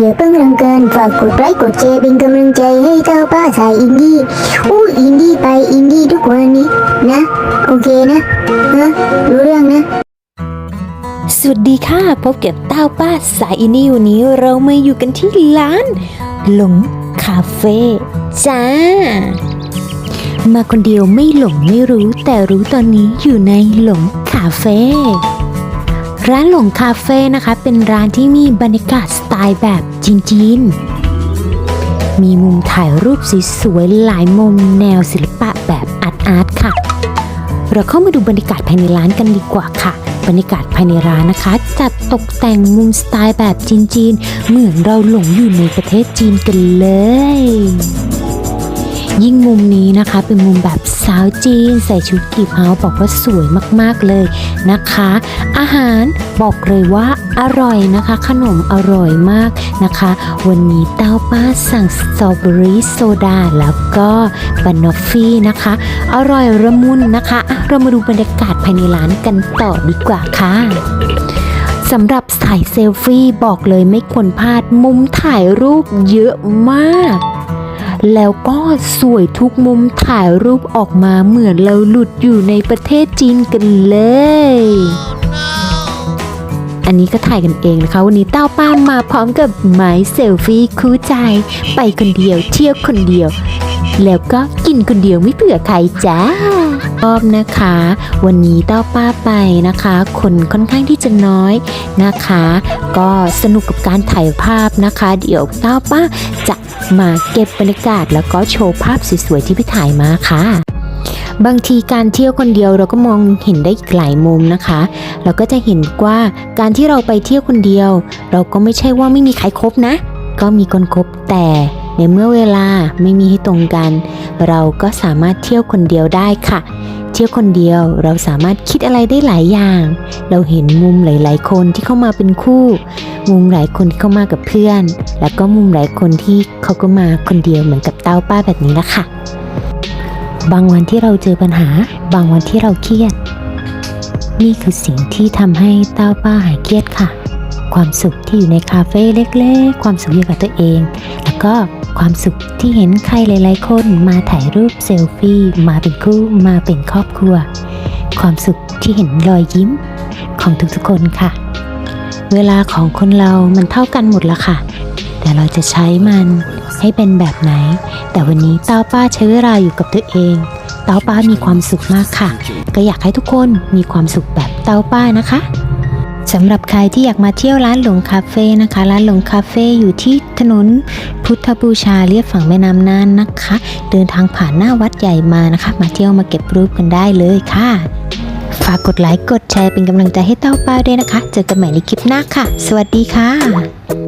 อย่าเพิ่งรังเกินฝากกดไลค์กดแชร์เป็นกำลังใจให้เจ้าป้าสายอินดี้อู้อินดี้ไปอินดี้ทุกวันนี้นะ โอเคนะฮะรู้เรื่องนะสวัสดีค่ะ พบกับเต้าป้าสายอินนี่วันนี้เรามาอยู่กันที่ร้านหลงคาเฟ่จ้า มาคนเดียวไม่หลงไม่รู้แต่รู้ตอนนี้อยู่ในหลงคาเฟ่ร้านหลงคาเฟ่นะคะ เป็นร้านที่มีบรรยากาศสไตล์แบบ จีนๆ มีมุมถ่ายรูปสวยๆหลายมุมแนวศิลปะแบบอาร์ตอาร์ตค่ะ เราเข้ามาดูบรรยากาศภายในร้านกันดีกว่าค่ะ บรรยากาศภายในร้านนะคะ จัดตกแต่งมุมสไตล์แบบจีนๆ เหมือนเราหลงอยู่ในประเทศจีนกันเลย ยิ่งมุมนี้นะคะเป็นมุมแบบสาวจีน ใส่ชุดกีบเฮาบอกว่าสวยมากๆเลยนะคะ อาหารบอกเลยว่าอร่อยนะคะ ขนมอร่อยมากนะคะ วันนี้เต้าป้าสั่งสตรอเบอรี่โซดาแล้วก็บานอฟฟี่นะคะ อร่อยระมุนนะคะะเรามาดูบรรยากาศภายในร้านกันต่อดีกว่าค่ะสำหรับสายเซลฟี่บอกเลยไม่ควรพลาดมุมถ่ายรูปเยอะมาก แล้วก็สวยทุกมุมถ่ายรูปออกมาเหมือนเราหลุดอยู่ในประเทศจีนกันเลย อันนี้ก็ถ่ายกันเองนะคะ วันนี้เต้าป้ามมาพร้อมกับไม้เซลฟี่คู่ใจ ไปคนเดียวเที่ยวคนเดียว แล้วก็กินคนเดียวไม่เผื่อใครจ้าชอบนะคะ วันนี้เต้าป้าไปนะคะ คนค่อนข้างที่จะน้อยนะคะ ก็สนุกกับการถ่ายภาพนะคะ เดี๋ยวเต้าป้าจะ มาเก็บบรรยากาศแล้วก็โชว์ภาพสวยๆที่ไปถ่ายมาค่ะ บางทีการเที่ยวคนเดียวเราก็มองเห็นได้อีกหลายมุมนะคะ เราก็จะเห็นว่าการที่เราไปเที่ยวคนเดียว เราก็ไม่ใช่ว่าไม่มีใครครบนะ ก็มีคนครบแต่ในเมื่อเวลาไม่มีให้ตรงกัน เราก็สามารถเที่ยวคนเดียวได้ค่ะ เที่ยวคนเดียวเราสามารถคิดอะไรได้หลายอย่าง เราเห็นมุมหลาย ๆ คนที่เข้ามาเป็นคู่ มุมหลายคนที่เข้ามากับเพื่อน แล้วก็มุมหลายคนที่เขาก็มาคนเดียวเหมือนกับเต้าป้าแบบนี้ละค่ะ บางวันที่เราเจอปัญหา บางวันที่เราเครียด นี่คือสิ่งที่ทำให้เต้าป้าหายเครียดค่ะ ความสุขที่อยู่ในคาเฟ่เล็กๆ ความสุขอยู่กับตัวเอง แล้วก็ความสุขที่เห็นใครหลายๆ คนมาถ่ายรูปเซลฟี่ มาเป็นคู่ มาเป็นครอบครัว ความสุขที่เห็นรอยยิ้มของทุกๆคนค่ะ เวลาของคนเรามันเท่ากันหมดละค่ะ แต่เราจะใช้มันให้เป็นแบบไหน แต่วันนี้เต้าป้าใช้เวลาอยู่กับตัวเองเต้าป้ามีความสุขมากค่ะ ก็อยากให้ทุกคนมีความสุขแบบเต้าป้านะคะสำหรับใครที่อยากมาเที่ยวร้านหลงคาเฟ่นะคะ ร้านหลงคาเฟ่อยู่ที่ถนนพุทธบูชาเรียบฝั่งแม่น้ำน่านนะคะ เดินทางผ่านหน้าวัดใหญ่มานะคะ มาเที่ยวมาเก็บรูปกันได้เลยค่ะ ฝากกดไลค์ กดแชร์เป็นกำลังใจให้เต้าป้าด้วยนะคะ เจอกันใหม่ในคลิปหน้าค่ะ สวัสดีค่ะ